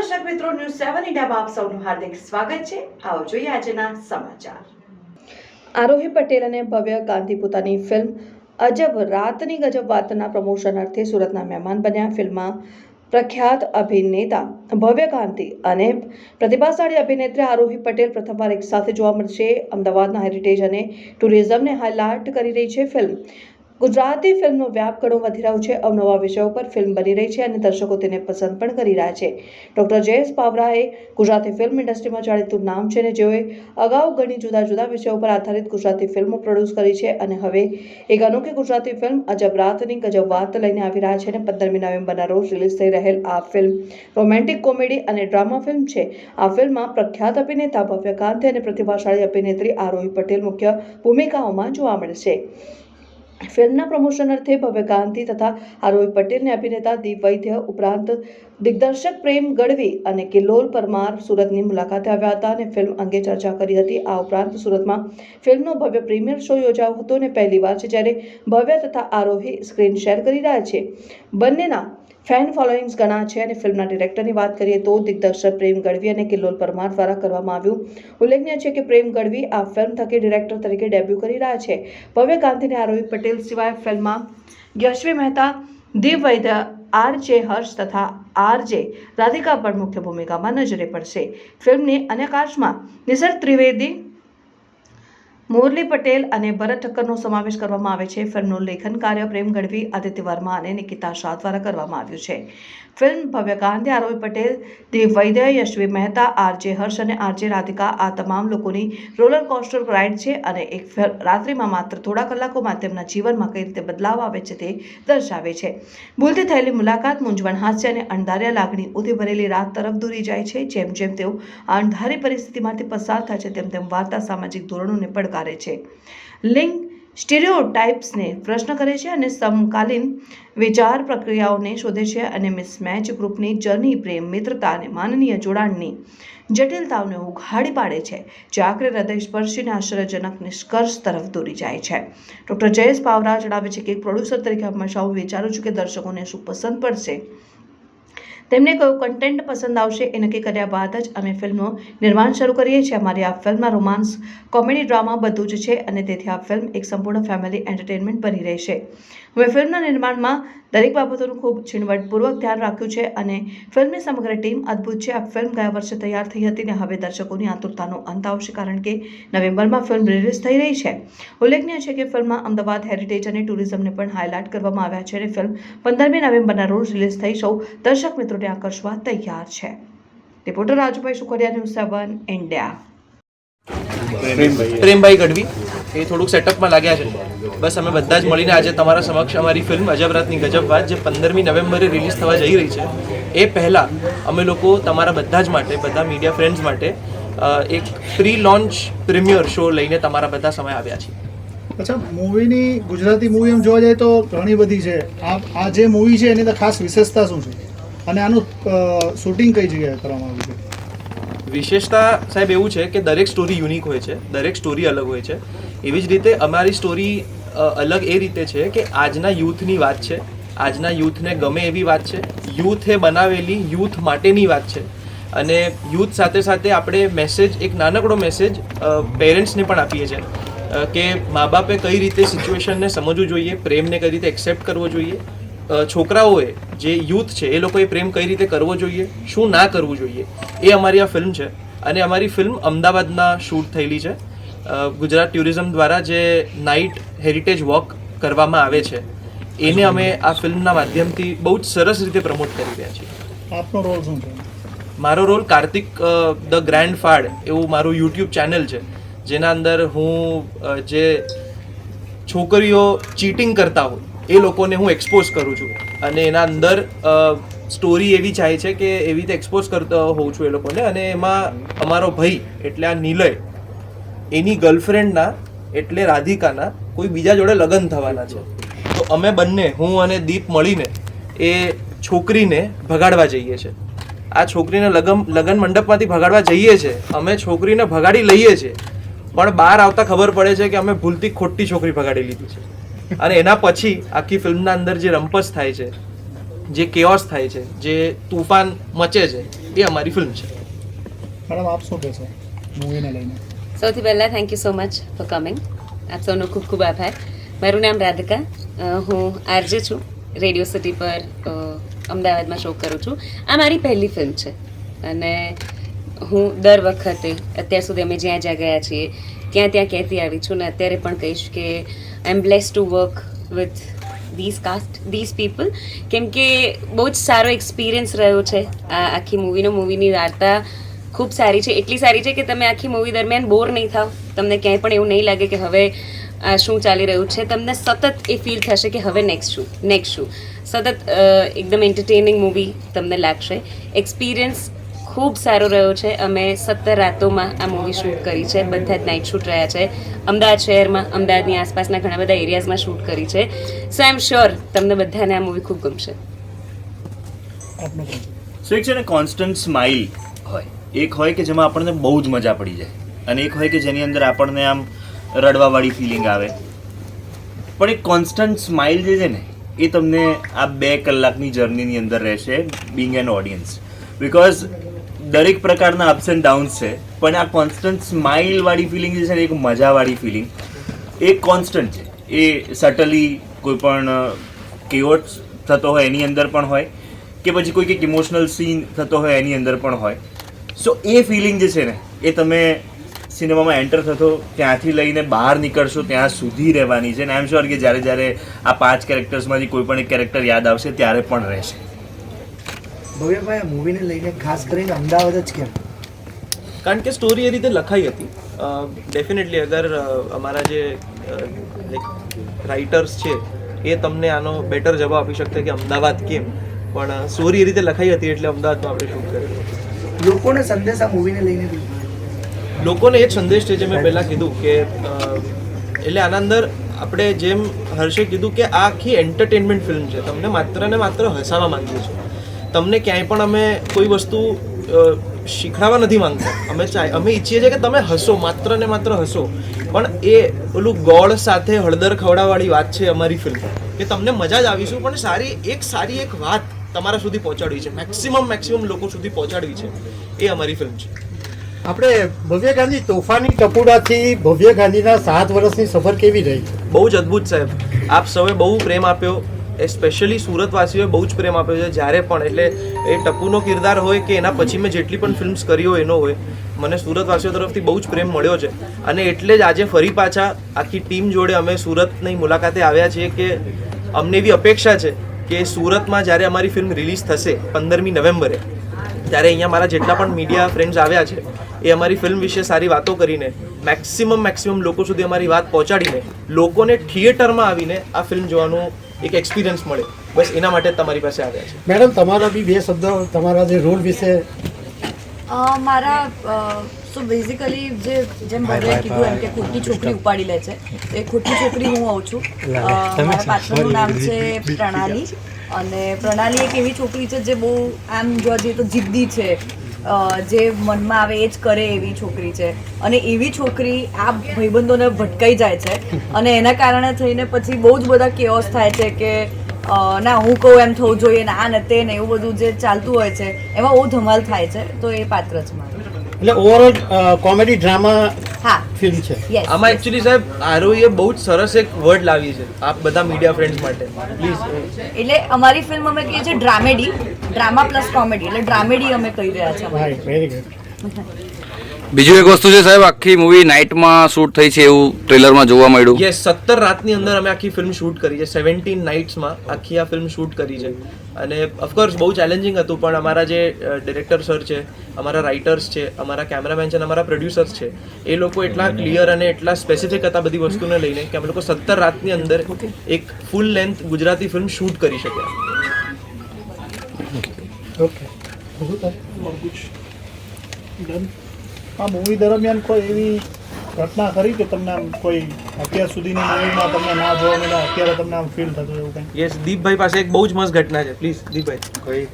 દર્શક મિત્રો ન્યૂઝ સેવન ઇન્ડિયામાં આપ સૌનું હાર્દિક સ્વાગત છે. આવો જોઈએ આજના સમાચાર. આરોહી પટેલ અને ભવ્ય ગાંધી પોતાની ફિલ્મ અજબ રાતની ગજબ વાતના પ્રમોશન અર્થે સુરતના મહેમાન બન્યા. ફિલ્મમાં પ્રખ્યાત અભિનેતા ભવ્ય ગાંધી અને પ્રતિભાશાળી અભિનેત્રી આરોહી પટેલ પ્રથમવાર એક સાથે જોવા મળશે. અમદાવાદના હેરિટેજ અને ટુરિઝમને હાઇલાઇટ કરી રહી છે ફિલ્મ ગુજરાતી ફિલ્મનો વ્યાપ ઘણો વધી રહ્યો છે. અવનવા વિષયો પર ફિલ્મ બની રહી છે અને દર્શકો તેને પસંદ પણ કરી રહ્યા છે. ડૉક્ટર જયેશ પાવરાએ ગુજરાતી ફિલ્મ ઇન્ડસ્ટ્રીમાં જાણીતું નામ છે અને જેઓએ અગાઉ ઘણી જુદા જુદા વિષયો પર આધારિત ગુજરાતી ફિલ્મો પ્રોડ્યુસ કરી છે અને હવે એક અનોખી ગુજરાતી ફિલ્મ અજબ રાતની ગજબ વાત લઈને આવી રહ્યા છે અને પંદરમી નવેમ્બરના રોજ રિલીઝ થઈ રહેલ આ ફિલ્મ રોમેન્ટિક કોમેડી અને ડ્રામા ફિલ્મ છે. આ ફિલ્મમાં પ્રખ્યાત અભિનેતા ભવ્ય કાંતિ અને પ્રતિભાશાળી અભિનેત્રી આરોહી પટેલ મુખ્ય ભૂમિકાઓમાં જોવા મળશે ફિલ્મના પ્રમોશન અર્થે ભવ્ય ગાંધી તથા આરોહી પટેલને અભિનેતા દીપ વૈદ્ય ઉપરાંત દિગ્દર્શક પ્રેમ ગઢવી અને કિલ્લોલ પરમાર સુરતની મુલાકાતે આવ્યા હતા અને ફિલ્મ અંગે ચર્ચા કરી હતી. આ ઉપરાંત સુરતમાં ફિલ્મનો ભવ્ય પ્રીમિયર શો યોજાયો હતો અને પહેલીવાર છે જ્યારે ભવ્ય તથા આરોહી સ્ક્રીન શેર કરી રહ્યા છે. બંનેના ફેન ફોલોઈંગ્સ ઘણા છે અને ફિલ્મના ડિરેક્ટરની વાત કરીએ તો દિગ્દર્શક પ્રેમ ગઢવી અને કિલ્લોલ પરમાર દ્વારા કરવામાં આવ્યું. ઉલ્લેખનીય છે કે પ્રેમ ગઢવી આ ફિલ્મ થકી ડિરેક્ટર તરીકે ડેબ્યુ કરી રહ્યા છે. ભવ્ય ગાંધીને આરોહી પટેલ સિવાય ફિલ્મમાં યશવી મહેતા, દીપ વૈદ્ય, આર જે હર્ષ તથા આર જે રાધિકા પણ મુખ્ય ભૂમિકામાં નજરે પડશે. ફિલ્મની અન્ય કાસ્ટમાં નિસર્ગ ત્રિવેદી મુરલી પટેલ અને ભરત ઠક્કરનો સમાવેશ કરવામાં આવે છે. ફિલ્મનું લેખન કાર્ય પ્રેમ ગઢવી, આદિત્ય વર્મા અને નિકિતા શાહ દ્વારા કરવામાં આવ્યું છે. ફિલ્મ ભવ્ય ગાંધી આરોહી પટેલ દેવ વૈદ્ય, યશવી મહેતા, આરજે હર્ષ અને આરજે રાધિકા આ તમામ લોકોની રોલર કોસ્ટર રાઇડ છે અને એક રાત્રિમાં માત્ર થોડા કલાકોમાં તેમના જીવનમાં કઈ રીતે બદલાવ આવે છે તે દર્શાવે છે. ભૂલથી થયેલી મુલાકાત, મૂંઝવણ, હાસ્ય અને અણધાર્યા લાગણી ઉધી ભરેલી રાત તરફ દોરી જાય છે. જેમ જેમ તેઓ આ અણધારી પરિસ્થિતિમાંથી પસાર થાય છે, તેમ તેમ વાર્તા, સામાજિક ધોરણોને પડકારે છે. લિંગ સ્ટીરિયોટાઇપ્સને પ્રશ્ન કરે છે અને સમકાલીન વિચાર પ્રક્રિયાઓને શોધે છે અને મિસમેચ ગ્રુપની જર્ની, પ્રેમ, મિત્રતા અને માનનીય જોડાણની જટિલતાઓને ઉઘાડી પાડે છે. જે આખરે હૃદય સ્પર્શીને આશ્ચર્યજનક નિષ્કર્ષ તરફ દોરી જાય છે. ડૉક્ટર જયેશ પાવરા જણાવે છે કે એક પ્રોડ્યુસર તરીકે હંમેશા હું વિચારું છું કે દર્શકોને શું પસંદ પડશે. તેમને કયો કન્ટેન્ટ પસંદ આવશે એ નક્કી કર્યા બાદ જ અમે ફિલ્મનું નિર્માણ શરૂ કરીએ છીએ. અમારી આ ફિલ્મમાં રોમાન્સ કોમેડી, ડ્રામા બધું જ છે અને તેથી આ ફિલ્મ એક સંપૂર્ણ ફેમિલી એન્ટરટેનમેન્ટ બની રહેશે હવે ફિલ્મના નિર્માણમાં દરેક બાબતોનું ખૂબ ઝીણવટપૂર્વક ધ્યાન રાખ્યું છે અને ફિલ્મની સમગ્ર ટીમ અદ્ભુત છે. આ ફિલ્મ ગયા વર્ષે તૈયાર થઈ હતી ને હવે દર્શકોની આતુરતાનો અંત આવશે કારણ કે નવેમ્બરમાં ફિલ્મ રિલીઝ થઈ રહી છે. ઉલ્લેખનીય છે કે ફિલ્મમાં અમદાવાદ હેરિટેજ અને ટુરિઝમને પણ હાઇલાઇટ કરવામાં આવ્યા છે અને ફિલ્મ પંદરમી નવેમ્બરના રોજ રિલીઝ થઈ. સૌ દર્શક મિત્રોને આકર્ષવા તૈયાર છે. Reporter Rajubhai Sukhadiya news seven India. Prembhai. Gadhvi એ થોડુંક સેટઅપમાં લાગ્યા છે. બસ અમે બધા જ મળીને આજે તમારા સમક્ષ અમારી ફિલ્મ અજબરાતની ગજબ વાત જે પંદરમી નવેમ્બરે રિલીઝ થવા જઈ રહી છે એ પહેલાં અમે લોકો તમારા બધા જ માટે બધા મીડિયા ફ્રેન્ડ્સ માટે એક પ્રી લોન્ચ પ્રીમિયર શો લઈને તમારા બધા સમય આવ્યા છીએ. અચ્છા મૂવીની ગુજરાતી મૂવી એમ જોવા જાય તો ઘણી બધી છે. આ આ જે મૂવી છે એની તો ખાસ વિશેષતા શું છે? અને આનું શૂટિંગ કઈ જગ્યાએ કરવામાં આવ્યું છે? વિશેષતા સાહેબ એવું છે કે દરેક સ્ટોરી યુનિક હોય છે, દરેક સ્ટોરી અલગ હોય છે. એવી જ રીતે અમારી સ્ટોરી અલગ એ રીતે છે કે આજના યુથની વાત છે, આજના યુથને ગમે એવી વાત છે યુથે બનાવેલી યુથ માટેની વાત છે. અને યુથ સાથે સાથે આપણે મેસેજ એક નાનકડો મેસેજ પેરેન્ટ્સને પણ આપીએ છીએ કે મા બાપે કઈ રીતે સિચ્યુએશનને સમજવું જોઈએ, પ્રેમને કઈ રીતે એક્સેપ્ટ કરવો જોઈએ છોકરાઓએ જે યુથ છે એ લોકોએ પ્રેમ કઈ રીતે કરવો જોઈએ શું ના કરવું જોઈએ એ અમારી આ ફિલ્મ છે. અને અમારી ફિલ્મ અમદાવાદના શૂટ થયેલી છે. ગુજરાત ટુરિઝમ દ્વારા જે નાઇટ હેરિટેજ વોક કરવામાં આવે છે એને અમે આ ફિલ્મના માધ્યમથી બહુ જ સરસ રીતે પ્રમોટ કરી રહ્યા છીએ. આપનો રોલ શું છે? મારો રોલ કાર્તિક ધ ગ્રેન્ડ ફાડ એવું મારું યુટ્યુબ ચેનલ છે જેના અંદર હું જે છોકરીઓ ચીટિંગ કરતા હોય એ લોકોને હું એક્સપોઝ કરું છું. અને એના અંદર સ્ટોરી એવી જાય છે કે એવી રીતે એક્સપોઝ કરતો હોઉં છું એ લોકોને. અને એમાં અમારો ભાઈ એટલે આ નિલય, એની ગર્લફ્રેન્ડના એટલે રાધિકાના કોઈ બીજા જોડે લગ્ન થવાના છે. તો અમે બંને, હું અને દીપ મળીને એ છોકરીને ભગાડવા જઈએ છીએ આ છોકરીને લગન લગ્ન મંડપમાંથી ભગાડવા જઈએ છીએ અમે છોકરીને ભગાડી લઈએ છીએ પણ બહાર આવતા ખબર પડે છે કે અમે ભૂલથી ખોટી છોકરી ભગાડી લીધી છે. અને એના પછી આખી ફિલ્મના અંદર જે રંપસ થાય છે જે કેઓસ થાય છે જે તુફાન મચે છે એ અમારી ફિલ્મ છે. મેડમ આપ શું કહેશો મૂવીને લઈને? સૌથી પહેલાં thank you so much for coming આપ સૌનો ખૂબ ખૂબ આભાર. મારું નામ રાધિકા. હું આરજે છું. રેડિયો સિટી પર અમદાવાદમાં શો કરું છું. આ મારી પહેલી ફિલ્મ છે. અને હું દર વખતે અત્યાર સુધી અમે જ્યાં જ્યાં ગયા છીએ ત્યાં ત્યાં કહેતી આવી છું ને અત્યારે પણ કહીશ કે I am bless to work with this cast this people કેમ કે બહુ જ સારો એક્સપિરિયન્સ રહ્યો છે આ આખી મૂવીનો મૂવીની વાર્તા ખૂબ સારી છે. એટલી સારી છે કે તમે આખી મૂવી દરમિયાન બોર નહીં થાવ. તમને ક્યાંય પણ એવું નહીં લાગે કે હવે આ શું ચાલી રહ્યું છે. તમને સતત એ ફીલ થશે કે હવે નેક્સ્ટ શું નેક્સ્ટ શું. સતત એકદમ એન્ટરટેનિંગ મૂવી તમને લાગશે. એક્સપિરિયન્સ ખૂબ સારો રહ્યો છે. અમે સત્તર રાતોમાં આ મૂવી શૂટ કરી છે. બધા જ નાઇટ શૂટ રહ્યા છે. અમદાવાદ શહેરમાં, અમદાવાદની આસપાસના ઘણા બધા એરિયાઝમાં શૂટ કરી છે. સો આઈ એમ શ્યોર તમને બધાને આ મૂવી ખૂબ ગમશે. સો એક છે ને કોન્સ્ટન્ટ સ્માઇલ હોય. એક હોય કે જેમાં આપણને બહુ જ મજા પડી જાય. અને એક હોય કે જેની અંદર આપણને આમ રડવાવાળી ફિલિંગ આવે. પણ એક કોન્સ્ટન્ટ સ્માઇલ જે છે ને, એ તમને આ બે કલાકની જર્નીની અંદર રહેશે બિંગ એન ઓડિયન્સ બિકોઝ દરેક પ્રકારના અપ્સ એન્ડ ડાઉન્સ છે, પણ આ કોન્સ્ટન્ટ સ્માઇલવાળી ફિલિંગ જે છે ને, એક મજાવાળી ફિલિંગ એ કોન્સ્ટન્ટ છે. એ સટલી કોઈ પણ કેવોટ થતો હોય એની અંદર પણ હોય, કે પછી કોઈ કંઈક ઇમોશનલ સીન થતો હોય એની અંદર પણ હોય. સો એ ફિલિંગ જે છે ને, એ તમે સિનેમામાં એન્ટર થતો ત્યાંથી લઈને બહાર નીકળશો, ત્યાં સુધી રહેવાની છે. ને આઈ એમ શ્યોર કે જ્યારે જ્યારે આ પાંચ કેરેક્ટર્સમાંથી કોઈ પણ એક કેરેક્ટર યાદ આવશે, ત્યારે પણ રહેશે. ભવ્યભાઈ આ મૂવીને લઈને ખાસ કરીને અમદાવાદ જ કેમ? કારણ કે સ્ટોરી એ રીતે લખાઈ હતી. ડેફિનેટલી અગર અમારા જે રાઇટર્સ છે એ તમને આનો બેટર જવાબ આપી શકતા કે અમદાવાદ કેમ. પણ સ્ટોરી એ રીતે લખાઈ હતી એટલે અમદાવાદમાં આપણે શૂટ કરેલું લોકોને સંદેશ આ મૂવીને લઈને લોકોને એ જ સંદેશ છે જે મેં પહેલાં કીધું કે એટલે આના અંદર આપણે જેમ હર્ષે કીધું કે આખી એન્ટરટેનમેન્ટ ફિલ્મ છે. તમને માત્ર ને માત્ર હસાવા માંગીએ છીએ. તમને ક્યાંય પણ અમે કોઈ વસ્તુ શીખડાવવા નથી માંગતા. અમે ચાહ અમે ઈચ્છીએ છીએ કે તમે હસો માત્ર ને માત્ર હસો. પણ એ ઓલું ગોળ સાથે હળદર ખવડાવવાળી વાત છે અમારી ફિલ્મ કે તમને મજા જ આવીશું પણ સારી એક સારી એક વાત તમારા સુધી પહોંચાડવી છે. મેક્સિમમ મેક્સિમમ લોકો સુધી પહોંચાડવી છે. એ અમારી ફિલ્મ છે. આપણે ભવ્ય ગાંધી તોફાની ટપુડાથી ભવ્ય ગાંધીના સાત વર્ષની સફર કેવી રહી? બહુ જ અદ્ભુત સાહેબ. આપ સૌએ બહુ પ્રેમ આપ્યો. એ સ્પેશિયલી સુરતવાસીઓએ બહુ જ પ્રેમ આપ્યો છે. જ્યારે પણ, એટલે એ ટપુનો કિરદાર હોય કે એના પછી મેં જેટલી પણ ફિલ્મ્સ કરી હોય એનો હોય, મને સુરતવાસીઓ તરફથી બહુ જ પ્રેમ મળ્યો છે. અને એટલે જ આજે ફરી પાછા આખી ટીમ જોડે અમે સુરતની મુલાકાતે આવ્યા છીએ કે અમને એવી અપેક્ષા છે કે સુરતમાં જ્યારે અમારી ફિલ્મ રિલીઝ થશે પંદરમી નવેમ્બરે, ત્યારે અહીંયા મારા જેટલા પણ મીડિયા ફ્રેન્ડ્સ આવ્યા છે, એ અમારી ફિલ્મ વિશે સારી વાતો કરીને મેક્સિમમ મેક્સિમમ લોકો સુધી અમારી વાત પહોંચાડીને, લોકોને થિયેટરમાં આવીને આ ફિલ્મ જોવાનું એક એક્સપિરિયન્સ મળે. બસ એના માટે તમારી પાસે આવ્યા છે. મેડમ તમારા બી બે શબ્દો તમારા જે રોલ વિશે મારા સો બેઝિકલી જે જેમ બધાએ કીધું એમ કે ખોટી છોકરી ઉપાડી લે છે એ ખોટી છોકરી હું હોઉં છું. મારા પાત્રનું નામ છે પ્રણાલી. અને પ્રણાલી એક એવી છોકરી છે જે બહુ આમ જોવા જઈએ તો જિદ્દી છે. જે મનમાં આવે એ જ કરે એવી છોકરી છે. અને એવી છોકરી આ ભાઈબંધોને ભટકાઈ જાય છે. અને એના કારણે થઈને પછી બહુ જ બધા કેઓસ થાય છે કે ના, હું કહું એમ થવું જોઈએ, ને આ ને તે ને એવું બધું જે ચાલતું હોય છે, એમાં બહુ ધમાલ થાય છે. તો એ પાત્ર છે મારું. એટલે ઓવરઓલ કોમેડી ડ્રામા ફિલ્મ છે. આમાં એકચ્યુઅલી સાહેબ આરોઈએ બહુ જ સરસ એક વર્ડ લાવી છે. આપ બધા મીડિયા ફ્રેન્ડ્સ માટે. પ્લીઝ એટલે અમારી ફિલ્મ અમે કહીએ છીએ ડ્રામેડી ડ્રામા પ્લસ કોમેડી એટલે ડ્રામેડી અમે કહી રહ્યા છીએ રાઈટ વેરી ગુડ બીજું એક વસ્તુ છે સાહેબ આખી મૂવી નાઇટમાં શૂટ થઈ છે એવું ટ્રેલરમાં જોવા મળ્યું. યસ સત્તર રાતની અંદર અમે આખી ફિલ્મ શૂટ કરી છે. સેવન્ટીન નાઇટ્સમાં આખી આ ફિલ્મ શૂટ કરી છે. અને ઓફકોર્સ બહુ ચેલેન્જિંગ હતું પણ અમારા જે ડિરેક્ટર સર છે અમારા રાઇટર્સ છે અમારા કેમેરામેન છે અને અમારા પ્રોડ્યુસર્સ છે એ લોકો એટલા ક્લિયર અને એટલા સ્પેસિફિક હતા બધી વસ્તુને લઈને કે અમે લોકો સત્તર રાતની અંદર એક full length Gujarati film shoot કરી શક્યા. ઓકે હા આ મૂવી દરમિયાન કોઈ એવી ઘટના ખરી કે તમને આમ કોઈ અત્યાર સુધીની મૂવીમાં તમને ના જોવા મળ્યા? અત્યારે તમને આમ ફીલ થતું એવું કંઈ? યસ દીપભાઈ પાસે એક બહુ જ મસ્ત ઘટના છે. પ્લીઝ દીપભાઈ. કોઈ